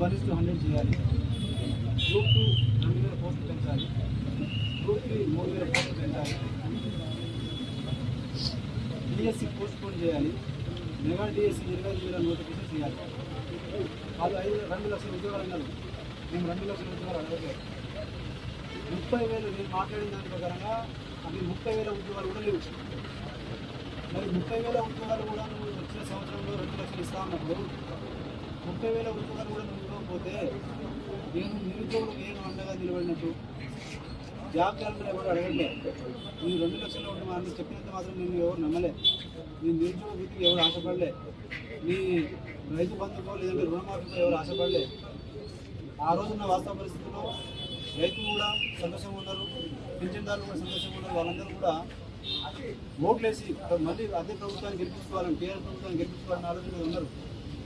One is two hundred చేయాలి group two రెండు వేల పోస్టులు పెంచాలి గ్రూప్ త్రీ మూడు వేల పోస్టులు పెంచాలి డిఎస్సి పోస్ట్ పోన్ చేయాలి మెగా డిఎస్సి ఇరవై ఐదు వేల నోటిఫికేషన్ చేయాలి వాళ్ళు ఐదు రెండు లక్షల ఉద్యోగాలు అన్నారు. మేము రెండు లక్షల ఉద్యోగాలు అడగలేదు ముప్పై వేలు నేను మాట్లాడిన దాని ప్రకారంగా అవి ముప్పై వేల ఉద్యోగాలు కూడా లేవు. మరి ముప్పై వేల ఉద్యోగాలు కూడా నువ్వు వచ్చిన సంవత్సరంలో రెండు లక్షలు ఇస్తా ఉన్నప్పుడు ముప్పై వేల ఉద్యోగాలు కూడా నువ్వు నేను నిరుద్యోగులు ఏం అండగా నిలబడినట్టు. జాబ్ క్యాలెండర్ ఎవరు అడగండి నేను రెండు లక్షలు ఒకటి మా చెప్పినంత మాత్రం నేను ఎవరు నమ్మలే. నీ నిరుద్యోగ వృత్తికి ఎవరు ఆశపడలే. నీ రైతు బంధుకో లేదంటే రుణమాఫీకో ఎవరు ఆశపడలే. ఆ రోజున్న వాస్తవ పరిస్థితుల్లో రైతులు కూడా సంతోషంగా ఉన్నారు. పింఛన్దారులు కూడా సంతోషంగా ఉన్నారు. వాళ్ళందరూ కూడా ఓట్లేసి మళ్ళీ అదే ప్రభుత్వాన్ని గెలిపించుకోవాలని టీఆర్ ప్రభుత్వాన్ని గెలిపించుకోవాలని ఆలోచన ఉన్నారు.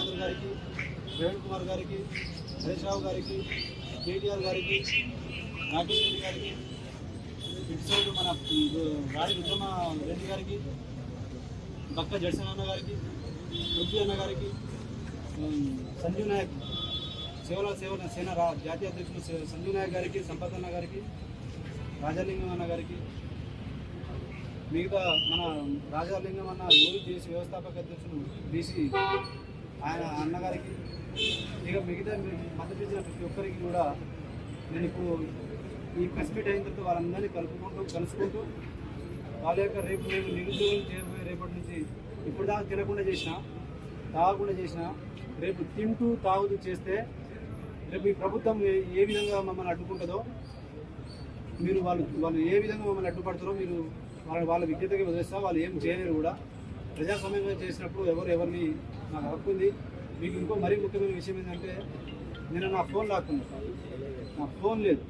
రాజేంద్ర గారికి ప్రవీణ్ కుమార్ గారికి హరీష్ రావు గారికి కేటీఆర్ గారికి నాగేష్ రెడ్డి గారికి ఇటు సైడ్ మన రాడి రుద్రమ రెడ్డి గారికి బక్క జడ్సన్ అన్న గారికి రుద్ది అన్న గారికి సంజీవ్ నాయక్ సేవల సేవల సేన జాతీయ అధ్యక్షులు సంజీవ్ నాయక్ గారికి సంపత్ అన్న గారికి రాజాలింగం అన్న గారికి మిగతా మన రాజాలింగం అన్న ఓజేసి వ్యవస్థాపక అధ్యక్షులు బీసీ ఆయన అన్నగారికి ఇక మిగతా మీ మద్దతు ఇచ్చిన ప్రతి ఒక్కరికి కూడా నేను ఇప్పుడు ఈ ప్రెస్ మీట్ అయిన తర్వాత వాళ్ళందరినీ కలుపుకుంటూ కలుసుకుంటూ వాళ్ళ యొక్క రేపు రేపు నిరుద్యోగం చేయబోయే రేపటి నుంచి ఇప్పుడు దాకా తినకుండా చేసిన తాగకుండా చేసిన రేపు తింటూ తాగుతూ చేస్తే రేపు ఈ ప్రభుత్వం ఏ- ఏ విధంగా మమ్మల్ని అడ్డుకుంటుందో మీరు వాళ్ళు వాళ్ళు ఏ విధంగా మమ్మల్ని అడ్డుపడతారో మీరు వాళ్ళ వాళ్ళ విజ్ఞతకి వదిలేస్తా వాళ్ళు ఏం చేయలేరు కూడా. ప్రజాస్వామ్యంగా చేసినప్పుడు ఎవరు ఎవరిని నాకు హక్కుంది మీకు ఇంకో మరీ ముఖ్యమైన విషయం ఏంటంటే నేను నా ఫోన్ లాక్కున్నాను నా ఫోన్ లేదు.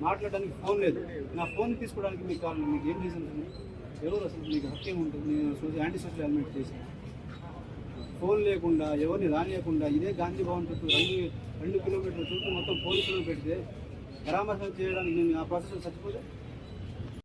మాట్లాడడానికి ఫోన్ లేదు. నా ఫోన్ తీసుకోవడానికి మీకు కావాలి మీకు ఏం రీజన్ ఉంటుంది ఎవరు అసలు మీకు హక్కు ఏముంటుంది? నేను యాంటీ సోషల్ ఎలిమెంట్ చేశాను. ఫోన్ లేకుండా ఎవరిని రానియకుండా ఇదే గాంధీ భవన్ చుట్టూ రెండు రెండు కిలోమీటర్ల చుట్టూ మొత్తం పోలీసులు పెడితే పరామర్శం చేయడానికి నేను ఆ ప్రాసెస్ చచ్చిపోతే